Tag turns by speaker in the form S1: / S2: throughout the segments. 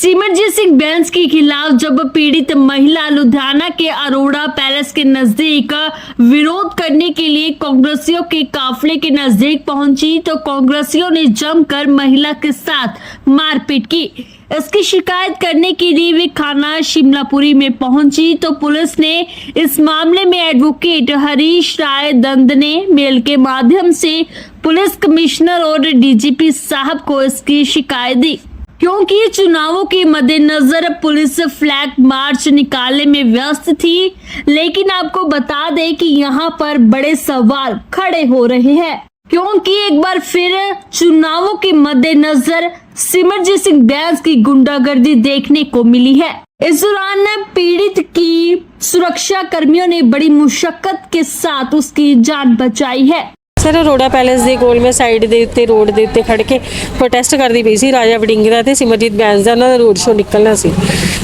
S1: सिमरजीत सिंह बैंस के खिलाफ जब पीड़ित महिला लुधियाना के अरोड़ा पैलेस के नज़दीक विरोध करने के लिए कांग्रेसियों के काफले के नज़दीक पहुँची तो कांग्रेसियों ने जमकर महिला के साथ मारपीट की। इसकी शिकायत करने के लिए वे थाना शिमलापुरी में पहुँची। तो पुलिस ने इस मामले में एडवोकेट हरीश राय दंद ने मेल के माध्यम से पुलिस कमिश्नर और डीजीपी साहब को इसकी शिकायत दी। क्योंकि चुनावों के मद्देनजर पुलिस फ्लैग मार्च निकालने में व्यस्त थी, लेकिन आपको बता दें कि यहाँ पर बड़े सवाल खड़े हो रहे हैं। क्योंकि एक बार फिर चुनावों के मद्देनजर सिमरजीत सिंह बैंस की गुंडागर्दी देखने को मिली है। इस दौरान पीड़ित की सुरक्षा कर्मियों ने बड़ी मुशक्कत के साथ उसकी जान बचाई है।
S2: ਸਰ, ਅਰੋੜਾ ਪੈਲੇਸ ਦੇ ਕੋਲ ਮੈਂ ਸਾਈਡ ਦੇ ਉੱਤੇ ਰੋਡ ਦੇ ਉੱਤੇ ਖੜ ਕੇ ਪ੍ਰੋਟੈਸਟ ਕਰਦੀ ਪਈ ਸੀ ਰਾਜਾ ਵੜਿੰਗ ਦਾ ਤੇ ਸਿਮਰਜੀਤ ਬੈਂਸ ਦਾ ਉਹਨਾਂ ਦਾ ਰੋਡ ਸ਼ੋਅ ਨਿਕਲਣਾ ਸੀ।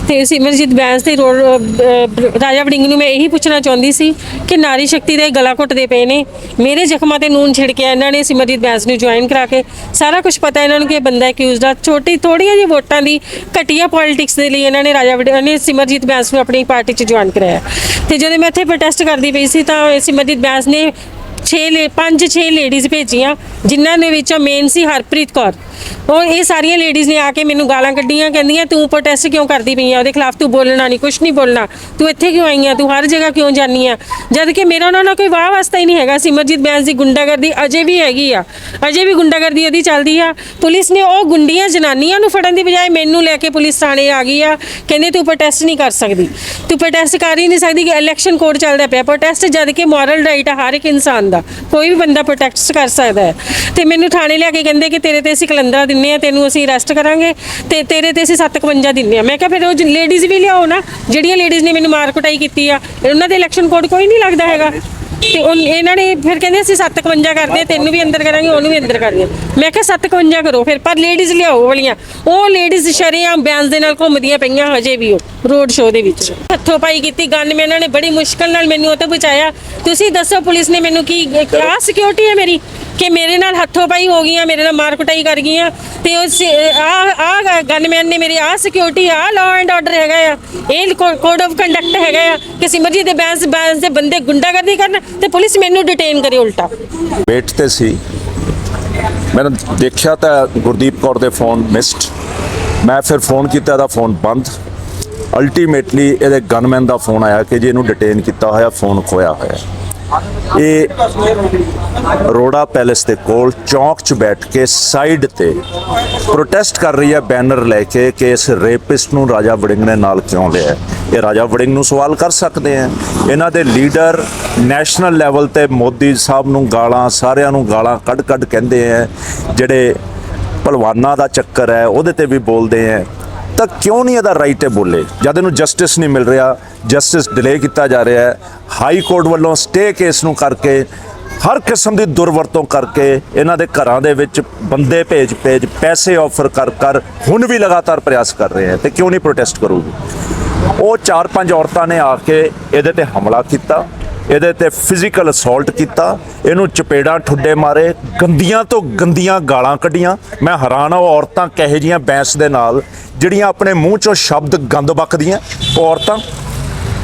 S2: ਤੇ ਸਿਮਰਜੀਤ ਬੈਂਸ ਤੇ ਰੋਡ ਰਾਜਾ ਵੜਿੰਗ ਨੂੰ ਮੈਂ ਇਹੀ ਪੁੱਛਣਾ ਚਾਹੁੰਦੀ ਸੀ ਕਿ ਨਾਰੀ ਸ਼ਕਤੀ ਦੇ ਗਲਾ ਘੁੱਟਦੇ ਪਏ ਨੇ। ਮੇਰੇ ਜ਼ਖਮਾਂ ਤੇ ਨੂਨ ਛਿੜਕਿਆ ਇਹਨਾਂ ਨੇ, ਸਿਮਰਜੀਤ ਬੈਂਸ ਨੂੰ ਜੁਆਇਨ ਕਰਾ ਕੇ। ਸਾਰਾ ਕੁਝ ਪਤਾ ਇਹਨਾਂ ਨੂੰ ਕਿ ਇਹ ਬੰਦਾ ਅਕਿਊਜ਼ਡ ਆ। ਛੋਟੀ ਥੋੜੀਆਂ ਜਿਹੀ ਵੋਟਾਂ ਦੀ ਘਟੀਆ ਪੋਲਿਟਿਕਸ ਦੇ ਲਈ ਇਹਨਾਂ ਨੇ ਰਾਜਾ ਵੜਿੰਗ ਨੇ ਸਿਮਰਜੀਤ ਬੈਂਸ ਨੂੰ ਆਪਣੀ ਪਾਰਟੀ 'ਚ ਜੁਆਇਨ ਕਰਾਇਆ। ਤੇ ਜਦੋਂ ਮੈਂ ਇੱਥੇ ਪ੍ਰੋਟੈਸਟ ਕਰਦੀ ਪਈ ਸੀ ਤਾਂ ਸਿਮਰਜੀਤ ਬੈਂਸ ਨੇ 6 ਲੇ 5 6 ਲੇਡੀਜ਼ ਭੇਜੀਆਂ ਜਿਨ੍ਹਾਂ ਦੇ ਵਿੱਚੋਂ ਮੇਨ ਸੀ ਹਰਪ੍ਰੀਤ ਕੌਰ। ਉਹ ਇਹ ਸਾਰੀਆਂ ਲੇਡੀਜ਼ ਨੇ ਆ ਕੇ ਮੈਨੂੰ ਗਾਲਾਂ ਕੱਢੀਆਂ, ਕਹਿੰਦੀਆਂ, ਤੂੰ ਪ੍ਰੋਟੈਸਟ ਕਿਉਂ ਕਰਦੀ ਪਈ ਆ? ਉਹਦੇ ਖਿਲਾਫ ਤੂੰ ਬੋਲਣਾ ਨਹੀਂ ਕੁਝ ਨਹੀਂ ਬੋਲਣਾ। ਤੂੰ ਇੱਥੇ ਕਿਉਂ ਆਈ ਆ? ਤੂੰ ਹਰ ਜਗ੍ਹਾ ਕਿਉਂ ਜਾਨੀ ਆ? ਜਦ ਕਿ ਮੇਰਾ ਉਹਨਾਂ ਨਾਲ ਕੋਈ ਵਾਹ ਵਾਸਤਾ ਹੀ ਨਹੀਂ ਹੈਗਾ। ਸਿਮਰਜੀਤ ਬੈਂਸ ਦੀ ਗੁੰਡਾਗਰਦੀ ਅਜੇ ਵੀ ਹੈਗੀ ਆ। ਅਜੇ ਵੀ ਗੁੰਡਾਗਰਦੀ ਉਹਦੀ ਚੱਲਦੀ ਆ। ਪੁਲਿਸ ਨੇ ਉਹ ਗੁੰਡੀਆਂ ਜਨਾਨੀਆਂ ਨੂੰ ਫੜਨ ਦੀ ਬਜਾਏ ਮੈਨੂੰ ਲੈ ਕੇ ਪੁਲਿਸ ਥਾਣੇ ਆ ਗਈ ਆ। ਕਹਿੰਦੇ, ਤੂੰ ਪ੍ਰੋਟੈਸਟ ਨਹੀਂ ਕਰ ਸਕਦੀ। ਤੂੰ ਪ੍ਰੋਟੈਸਟ ਕਰ ਹੀ ਨਹੀਂ ਸਕਦੀ ਕਿ ਇਲੈਕਸ਼ਨ ਕੋਡ ਚੱਲਦਾ ਪਿਆ। ਪ੍ਰੋਟੈਸਟ ਜਦ ਕਿ ਮੋਰਲ ਰਾਈਟ ਆ ਹਰ ਇੱਕ ਇਨਸਾਨ ਦਾ। ਕੋਈ ਵੀ ਬੰਦਾ ਪ੍ਰੋਟੈਸਟ ਕਰ ਸਕਦਾ ਹੈ। ਤੇ ਮੈਨੂੰ ਥਾਣੇ ਲਿਆ ਕੇ ਕਹਿੰਦੇ ਕਿ ਤੇਰੇ ਤੇ ਅਸੀਂ ਕਲੰਦਰਾ ਦਿੰਨੇ ਆ ਤੈਨੂੰ ਅਸੀਂ ਅਰੈਸਟ ਕਰਾਂਗੇ ਤੇ ਤੇਰੇ ਤੇ ਅਸੀਂ 751 ਦਿੰਨੇ ਆ। ਮੈਂ ਕਿਹਾ ਫਿਰ ਉਹ ਲੇਡੀਜ਼ ਵੀ ਲਿਆਓ ਨਾ ਜਿਹੜੀਆਂ ਲੇਡੀਜ਼ ਨੇ ਮੈਨੂੰ ਮਾਰ ਕੁਟਾਈ ਕੀਤੀ ਆ ਉਹਨਾਂ ਦੇ ਇਲੈਕਸ਼ਨ ਕੋਡ ਕੋਈ ਨਹੀਂ ਲੱਗਦਾ ਹੈਗਾ। ਤੇ ਉਹ ਇਹਨਾਂ ਨੇ ਫਿਰ ਕਹਿੰਦੇ ਅਸੀਂ 751 ਕਰਦੇ ਆ, ਤੈਨੂੰ ਵੀ ਅੰਦਰ ਕਰਾਂਗੇ ਉਹਨੂੰ ਵੀ ਅੰਦਰ ਕਰਾਂਗੇ ਮੈਂ ਕਿਹਾ 751 ਕਰੋ ਫਿਰ ਪਰ ਲੇਡੀਜ਼ ਲਿਆਓ ਵਾਲੀਆਂ। ਉਹ ਲੇਡੀਜ਼ ਸ਼ਰੇਆਮ ਬਿਆਨਸ ਦੇ ਨਾਲ ਘੁੰਮਦੀਆਂ ਪਈਆਂ ਹਜੇ ਵੀ ਉਹ ਰੋਡ ਸ਼ੋਅ ਦੇ ਵਿੱਚ। ਹੱਥੋਂ ਪਾਈ ਕੀਤੀ ਗਨ ਮੈਂ ਇਹਨਾਂ ਨੇ ਬੜੀ ਮੁਸ਼ਕਲ ਨਾਲ ਮੈਨੂੰ ਉਹ ਤੋਂ ਬਚਾਇਆ। ਤੁਸੀਂ ਦੱਸੋ ਪੁਲਿਸ ਨੇ ਮੈਨੂੰ ਕੀ ਕਿਆ ਸਿਕਿਉਰਿਟੀ ਹੈ ਮੇਰੀ? ਕਿ ਮੇਰੇ ਨਾਲ ਹੱਥੋਂ ਪਾਈ ਹੋ ਗਈਆਂ, ਮੇਰੇ ਨਾਲ ਮਾਰ ਕੁਟਾਈ ਕਰ ਗਈਆਂ। ਤੇ ਉਹ ਆ ਆ ਗਨਮੈਨ ਨੇ ਮੇਰੇ, ਆ ਸਿਕਿਉਰਿਟੀ ਆ ਲਾਅ ਐਂਡ ਆਰਡਰ ਹੈਗਾ ਆ। ਇਹ ਕੋਡ ਆਫ ਕੰਡਕਟ ਹੈਗਾ ਆ ਕਿ ਸਿਮਰਜੀਤ ਦੇ ਬੈਂਸ ਬੈਂਸ ਦੇ ਬੰਦੇ ਗੁੰਡਾਗਰਦੀ ਕਰਨ ਤੇ ਪੁਲਿਸ ਮੈਨੂੰ ਡਿਟੇਨ ਕਰੇ ਉਲਟਾ।
S3: ਵੇਟ ਤੇ ਸੀ। ਮੈਂ ਦੇਖਿਆ ਤਾਂ ਗੁਰਦੀਪ ਕੌਰ ਦੇ ਫੋਨ ਮਿਸਡ ਮੈਂ ਫਿਰ ਫੋਨ ਕੀਤਾ, ਇਹਦਾ ਫੋਨ ਬੰਦ। ਅਲਟੀਮੇਟਲੀ ਇਹਦੇ ਗਨਮੈਨ ਦਾ ਫੋਨ ਆਇਆ ਕਿ ਜੀ ਇਹਨੂੰ ਡਿਟੇਨ ਕੀਤਾ ਹੋਇਆ ਫੋਨ ਖੋਇਆ ਹੋਇਆ। ਇਹ ਰੋੜਾ ਪੈਲੇਸ ਦੇ ਕੋਲ ਚੌਂਕ 'ਚ ਬੈਠ ਕੇ ਸਾਈਡ ਤੇ ਪ੍ਰੋਟੈਸਟ ਕਰ ਰਹੀ ਹੈ ਬੈਨਰ ਲੈ ਕੇ ਕਿ ਇਸ ਰੇਪਿਸਟ ਨੂੰ ਰਾਜਾ ਵੜਿੰਗ ਨੇ ਨਾਲ ਕਿਉਂ ਲਿਆ? ਇਹ ਰਾਜਾ ਵੜਿੰਗ ਨੂੰ ਸਵਾਲ ਕਰ ਸਕਦੇ ਆ ਇਹਨਾਂ ਦੇ ਲੀਡਰ ਨੈਸ਼ਨਲ ਲੈਵਲ ਤੇ ਮੋਦੀ ਸਾਹਿਬ ਨੂੰ ਗਾਲਾਂ, ਸਾਰਿਆਂ ਨੂੰ ਗਾਲਾਂ ਕੱਢ ਕੱਢ ਕਹਿੰਦੇ ਆ ਜਿਹੜੇ ਭਲਵਾਨਾਂ ਦਾ ਚੱਕਰ ਹੈ, ਉਹਦੇ ਤੇ ਵੀ ਬੋਲਦੇ ਆ ਤਾਂ ਕਿਉਂ ਨਹੀਂ ਇਹਦਾ ਰਾਈਟ ਹੈ ਬੋਲੇ? ਜਦ ਇਹਨੂੰ ਜਸਟਿਸ ਨਹੀਂ ਮਿਲ ਰਿਹਾ ਜਸਟਿਸ ਡਿਲੇ ਕੀਤਾ ਜਾ ਰਿਹਾ ਹੈ ਹਾਈ ਕੋਰਟ ਵੱਲੋਂ ਸਟੇ ਕੇਸ ਨੂੰ ਕਰਕੇ, ਹਰ ਕਿਸਮ ਦੀ ਦੁਰਵਰਤੋਂ ਕਰਕੇ ਇਹਨਾਂ ਦੇ ਘਰਾਂ ਦੇ ਵਿੱਚ ਬੰਦੇ ਭੇਜ ਭੇਜ, ਪੈਸੇ ਆਫਰ ਕਰ ਕਰ, ਹੁਣ ਵੀ ਲਗਾਤਾਰ ਪ੍ਰਯਾਸ ਕਰ ਰਹੇ ਹੈ ਤੇ ਕਿਉਂ ਨਹੀਂ ਪ੍ਰੋਟੈਸਟ ਕਰੂਗੀ? ਉਹ ਚਾਰ ਪੰਜ ਔਰਤਾਂ ਨੇ ਆ ਕੇ ਇਹਦੇ ਤੇ ਹਮਲਾ ਕੀਤਾ। ਇਹਦੇ ਤੇ ਫਿਜ਼ੀਕਲ ਅਸੌਲਟ ਕੀਤਾ, ਇਹਨੂੰ ਚਪੇੜਾਂ ਠੁੱਡੇ ਮਾਰੇ, ਗੰਦੀਆਂ ਤੋਂ ਗੰਦੀਆਂ ਗਾਲਾਂ ਕੱਢੀਆਂ। ਮੈਂ ਹੈਰਾਨ ਆ, ਉਹ ਔਰਤਾਂ ਕਹੇ ਜੀਆਂ ਬੈਂਸ ਦੇ ਨਾਲ, ਜਿਹੜੀਆਂ ਆਪਣੇ ਮੂੰਹ ਚੋਂ ਸ਼ਬਦ ਗੰਦ ਬਕਦੀਆਂ ਔਰਤਾਂ।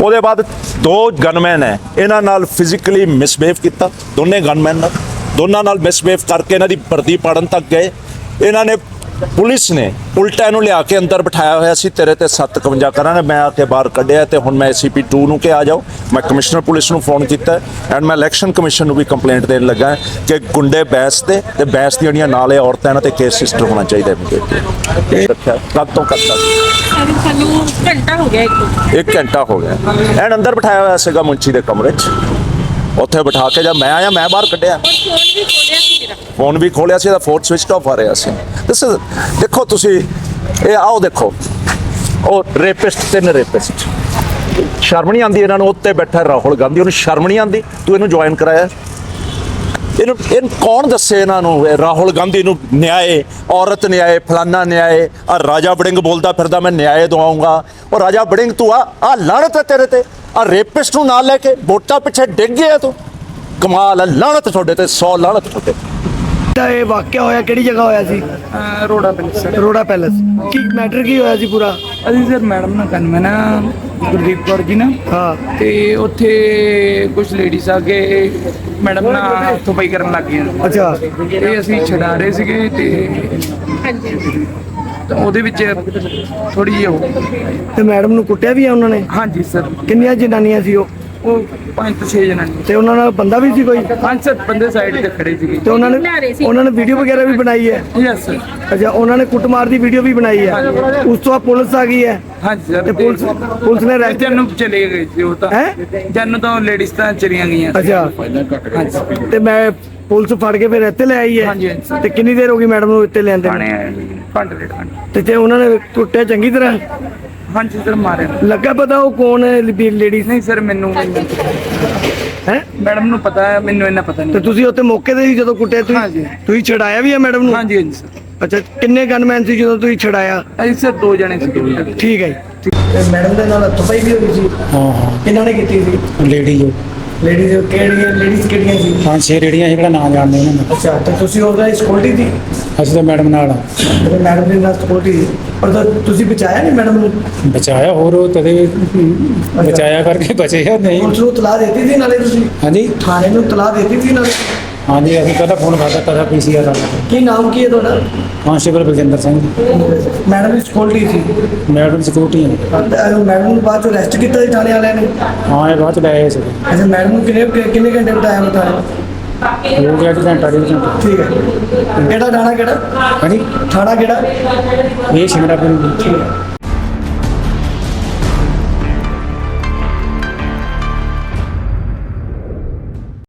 S3: ਉਹਦੇ ਬਾਅਦ ਦੋ ਗਨਮੈਨ ਹੈ, ਇਹਨਾਂ ਨਾਲ ਫਿਜ਼ੀਕਲੀ ਮਿਸਬਿਹੇਵ ਕੀਤਾ, ਦੋਨੇ ਗਨਮੈਨ ਨਾਲ। ਦੋਨਾਂ ਨਾਲ ਮਿਸਬਿਹੇਵ ਕਰਕੇ ਇਹਨਾਂ ਦੀ ਵਰਦੀ ਪਾੜਨ ਤੱਕ ਗਏ। ਇਹਨਾਂ ਨੇ ਪੁਲਿਸ ਨੇ ਉਲਟਾ ਇਹਨੂੰ ਲਿਆ ਕੇ ਅੰਦਰ ਬਿਠਾਇਆ ਹੋਇਆ ਸੀ ਤੇਰੇ ਤੇ 751 ਕਰਾਂਗੇ ਮੈਂ ਆ ਕੇ ਬਾਹਰ ਕੱਢਿਆ ਤੇ ਹੁਣ ਮੈਂ ਐਸਪੀ 2 ਨੂੰ ਕਿ ਆ ਜਾਓ। ਮੈਂ ਕਮਿਸ਼ਨਰ ਪੁਲਿਸ ਨੂੰ ਫੋਨ ਕੀਤਾ ਐਂਡ ਮੈਂ ਇਲੈਕਸ਼ਨ ਕਮਿਸ਼ਨ ਨੂੰ ਵੀ ਕੰਪਲੇਂਟ ਦੇਣ ਲੱਗਾ ਕਿ ਗੁੰਡੇ ਬੈਸ ਤੇ ਤੇ ਬੈਸ ਦੀਆਂ ਜਿਹੜੀਆਂ ਨਾਲ ਇਹ ਔਰਤਾਂ ਇਹਨਾਂ ਤੇ ਕੇਸ ਰਜਿਸਟਰ ਹੋਣਾ ਚਾਹੀਦਾ ਹੈ ਰੱਖਿਆ ਕਦ ਤੋਂ ਕਦ ਤੱਕ
S2: ਸਾਨੂੰ ਘੰਟਾ ਹੋ ਗਿਆ ਇੱਕ
S3: ਇੱਕ ਘੰਟਾ ਹੋ ਗਿਆ। ਐਨ ਅੰਦਰ ਬਿਠਾਇਆ ਹੋਇਆ ਸੀਗਾ ਮੁੰਚੀ ਦੇ ਕਮਰੇ 'ਚ। ਉੱਥੇ ਬਿਠਾ ਕੇ ਜਦ ਮੈਂ ਆਇਆ ਮੈਂ ਬਾਹਰ ਕੱਢਿਆ।
S2: ਫੋਨ ਵੀ ਖੋਲਿਆ ਸੀ ਮੇਰਾ
S3: ਫੋਨ ਵੀ ਖੋਲਿਆ ਸੀ, ਇਹਦਾ ਫੋਨ ਸਵਿਚ ਆਫ ਆ ਰਿਹਾ ਸੀ ਦਿਸ ਦੇਖੋ ਤੁਸੀਂ, ਇਹ ਆਓ ਦੇਖੋ। ਉਹ ਰੇਪਿਸਟ ਤਿੰਨ ਰੇਪਿਸਟ ਸ਼ਰਮ ਨਹੀਂ ਆਉਂਦੀ ਇਹਨਾਂ ਨੂੰ, ਉੱਤੇ ਬੈਠਾ ਰਾਹੁਲ ਗਾਂਧੀ, ਉਹਨੂੰ ਸ਼ਰਮ ਨਹੀਂ ਆਉਂਦੀ, ਤੂੰ ਇਹਨੂੰ ਜੁਆਇਨ ਕਰਾਇਆ। ਇਹਨੂੰ ਇਹ ਕੌਣ ਦੱਸੇ ਇਹਨਾਂ ਨੂੰ? ਰਾਹੁਲ ਗਾਂਧੀ ਨੂੰ ਨਿਆਏ, ਔਰਤ ਨਿਆਏ, ਫਲਾਨਾ ਨਿਆਏ, ਆ ਰਾਜਾ ਵੜਿੰਗ ਬੋਲਦਾ ਫਿਰਦਾ, ਮੈਂ ਨਿਆਏ ਦਵਾਉਂਗਾ ਉਹ ਰਾਜਾ ਵੜਿੰਗ, ਤੂੰ ਆ ਆ ਲਾਣਤ ਹੈ ਤੇਰੇ ਤੇ। ਆ ਰੇਪਿਸਟ ਨੂੰ ਨਾਲ ਲੈ ਕੇ, ਵੋਟਾਂ ਪਿੱਛੇ ਡਿੱਗ ਗਿਆ ਤੂੰ। ਕਮਾਲ ਹੈ ਲਾਣਤ ਤੁਹਾਡੇ ਤੇ 100 ਲਾਣਤ ਤੁਹਾਡੇ
S4: ਇਹ ਵਾਕਿਆ ਹੋਇਆ ਕਿਹੜੀ ਜਗ੍ਹਾ ਹੋਇਆ ਸੀ?
S5: Rora palace
S4: Rora palace. ਕੀ ਮੈਟਰ ਕੀ ਹੋਇਆ ਸੀ ਪੂਰਾ?
S5: ਅਸੀਂ ਸਰ ਮੈਡਮ ਨਾਲ ਗੱਲ ਮੈਂ ਨਾ ਗੁਰਦੀਪ ਕੌਰ ਜੀ ਨਾ
S4: ਹਾਂ।
S5: ਤੇ ਉੱਥੇ ਕੁਝ ਲੇਡੀਜ਼ ਆ ਕੇ ਮੈਡਮ ਨਾਲ ਹੱਥੋਂ ਪਾਈ ਕਰਨ ਲੱਗ ਗਈਆਂ।
S4: ਅੱਛਾ।
S5: ਤੇ ਅਸੀਂ ਛਡਾ ਰਹੇ ਸੀਗੇ ਤੇ ਤਾਂ ਉਹਦੇ ਵਿੱਚ ਥੋੜੀ ਜਿਹੀ ਹੋ
S4: ਤੇ ਮੈਡਮ ਨੂੰ ਕੁੱਟਿਆ ਵੀ ਆ ਉਹਨਾਂ ਨੇ?
S5: ਹਾਂਜੀ ਸਰ।
S4: ਕਿੰਨੀਆਂ ਜਨਾਨੀਆਂ ਸੀ ਉਹ?
S5: ਉਹ ਪੰਜ ਤੋਂ ਛੇ ਜਣਾਂ ਨੇ।
S4: ਤੇ ਉਹਨਾਂ ਨਾਲ ਬੰਦਾ ਵੀ ਸੀ ਕੋਈ?
S5: ਪੰਜ ਸੱਤ ਬੰਦੇ ਸਾਈਡ ਤੇ ਖੜੇ ਸੀਗੇ।
S4: ਤੇ ਉਹਨਾਂ ਨੇ ਉਹਨਾਂ ਨੇ ਵੀਡੀਓ ਵਗੈਰਾ ਵੀ ਬਣਾਈ ਹੈ?
S5: ਯੈਸ ਸਰ
S4: ਅੱਛਾ ਉਹਨਾਂ ਨੇ ਕੁੱਟਮਾਰ ਦੀ ਵੀਡੀਓ ਵੀ ਬਣਾਈ ਹੈ? ਉਸ ਤੋਂ ਬਾਅਦ ਪੁਲਿਸ ਆ ਗਈ ਹੈ?
S5: ਹਾਂਜੀ ਸਰ
S4: ਤੇ ਪੁਲਿਸ ਪੁਲਿਸ ਨੇ
S5: ਜਨ ਨੂੰ ਚਲੇ ਗਏ ਸੀ ਉਹ ਤਾਂ।
S4: ਹੈਂ?
S5: ਜਨ ਨੂੰ ਤਾਂ ਲੇਡੀਜ਼ ਤਾਂ ਚਲੀਆਂ ਗਈਆਂ ਸੀ।
S4: ਅੱਛਾ।
S5: ਹਾਂਜੀ।
S4: ਤੇ ਮੈਂ ਪੁਲਿਸ ਫੜ ਕੇ ਫਿਰ ਇੱਥੇ ਲੈ ਆਈ ਹੈ। ਤੇ ਕਿੰਨੀ ਦੇਰ ਹੋ ਗਈ ਮੈਡਮ ਨੂੰ ਇੱਥੇ ਲੈਂਦੇ
S5: ਥਾਣੇ ਆਏ ਘੰਟੇ ਡੇਢ ਘੰਟੇ।
S4: ਤੇ ਤੇ ਉਹਨਾਂ ਨੇ ਕੁੱਟਿਆ ਚੰਗੀ ਤਰ੍ਹਾਂ?
S5: ਹਾਂਜੀ ਸਰ ਮਾਰਿਆ।
S4: ਲੱਗਾ ਪਤਾ ਉਹ ਕੌਣ ਹੈ ਲੇਡੀਜ਼
S5: ਨਹੀਂ ਸਰ ਮੈਨੂੰ
S4: ਹੈ?
S5: ਮੈਡਮ ਨੂੰ ਪਤਾ ਹੈ ਮੈਨੂੰ ਇਹਨਾਂ ਪਤਾ
S4: ਤੇ
S5: ਨਹੀਂ
S4: ਤੁਸੀਂ ਉੱਥੇ ਮੌਕੇ ਤੇ ਸੀ ਜਦੋਂ ਕੁੱਟਿਆ
S5: ਹਾਂਜੀ।
S4: ਤੁਸੀਂ ਤੁਸੀਂ ਛਡਾਇਆ ਵੀ ਹੈ ਮੈਡਮ ਨੂੰ?
S5: ਹਾਂਜੀ ਹਾਂਜੀ ਸਰ
S4: ਅੱਛਾ ਕਿੰਨੇ ਗਨਮੈਨ ਸੀ ਜਦੋਂ ਤੁਸੀਂ ਛਡਾਇਆ?
S5: ਅਸੀਂ ਸਰ ਦੋ ਜਣੇ ਸੀ।
S4: ਠੀਕ ਹੈ ਜੀ। ਮੈਡਮ ਦੇ ਨਾਲ ਹੱਥੋਂ ਵੀ ਹੋਈ ਸੀ?
S6: ਹਾਂ ਹਾਂ।
S4: ਕਿਹਨਾਂ ਨੇ ਕੀਤੀ ਸੀ?
S6: ਲੇਡੀ ਜੋ।
S4: ਲੇਡੀਜ਼ ਕਿਹੜੀਆਂ ਲੇਡੀਜ਼ ਕਿਹੜੀਆਂ ਸੀ?
S6: ਪੰਜ ਛੇ ਰੇੜੀਆਂ ਸੀ ਕਿਹੜਾ ਨਾਂ ਜਾਣਦੇ ਉਹਨਾਂ ਦਾ
S4: ਅੱਛਾ ਤੇ ਤੁਸੀਂ ਉਹਦਾ ਸਕਿਉਰਟੀ ਦੀ
S6: ਅਸੀਂ ਤਾਂ ਮੈਡਮ ਨਾਲ ਆ।
S4: ਤੇ ਮੈਡਮ ਦੇ ਨਾਲ ਸਕਿਉਰਟੀ ਦੀ ਪਰ ਤਾਂ ਤੁਸੀਂ ਬਚਾਇਆ ਨਹੀਂ ਮੈਡਮ ਨੂੰ?
S6: ਬਚਾਇਆ ਹੋਰ ਉਹ ਤਦੇ ਬਚਾਇਆ ਕਰਕੇ ਬਚੇ ਆ ਨਹੀਂ।
S4: ਪੁਲਿਸ ਨੂੰ ਤਲਾਹ ਦਿੱਤੀ ਸੀ ਨਾਲੇ ਤੁਸੀਂ?
S6: ਹਾਂਜੀ।
S4: ਥਾਣੇ ਨੂੰ ਤਲਾਹ ਦਿੱਤੀ ਸੀ ਨਾਲੇ?
S6: ਹਾਂਜੀ ਅਸੀਂ ਪਹਿਲਾਂ ਫੋਨ ਕਰ ਦਿੱਤਾ ਸੀ ਪੀਸੀਆਰ ਵਾਲਾ
S4: ਕੀ ਨਾਮ ਕੀ ਹੈ ਤੁਹਾਡਾ?
S6: ਕਾਂਸਟੇਬਲ ਬਲਜਿੰਦਰ ਸਿੰਘ।
S4: ਮੈਡਮ ਦੀ ਸਕਿਉਰਟੀ ਸੀ।
S6: ਮੈਡਮ ਸਿਕਿਉਰਟੀ
S4: ਅਹ ਮੈਡਮ ਨੂੰ ਬਾਅਦ ਚ ਅਰੈਸਟ ਕੀਤਾ ਸੀ ਥਾਣੇ ਵਾਲਿਆਂ ਨੇ?
S6: ਹਾਂ ਇਹ ਬਾਅਦ ਚ ਲੈ ਆਏ ਸੀ।
S4: ਅੱਛਾ ਮੈਡਮ ਨੂੰ ਕਿੰਨੇ ਕਿੰਨੇ ਘੰਟੇ ਬਿਤਾਇਆ ਥਾਣੇ?
S6: ਹੋ ਗਿਆ ਜੀ ਘੰਟਾ ਡੇਢ ਘੰਟਾ।
S4: ਠੀਕ ਹੈ। ਕਿਹੜਾ ਥਾਣਾ ਕਿਹੜਾ?
S6: ਹਾਂਜੀ।
S4: ਥਾਣਾ ਕਿਹੜਾ?
S6: ਇਹ ਸ਼ਿਮਲਾ ਪਿੰਡ।
S4: ਠੀਕ ਹੈ।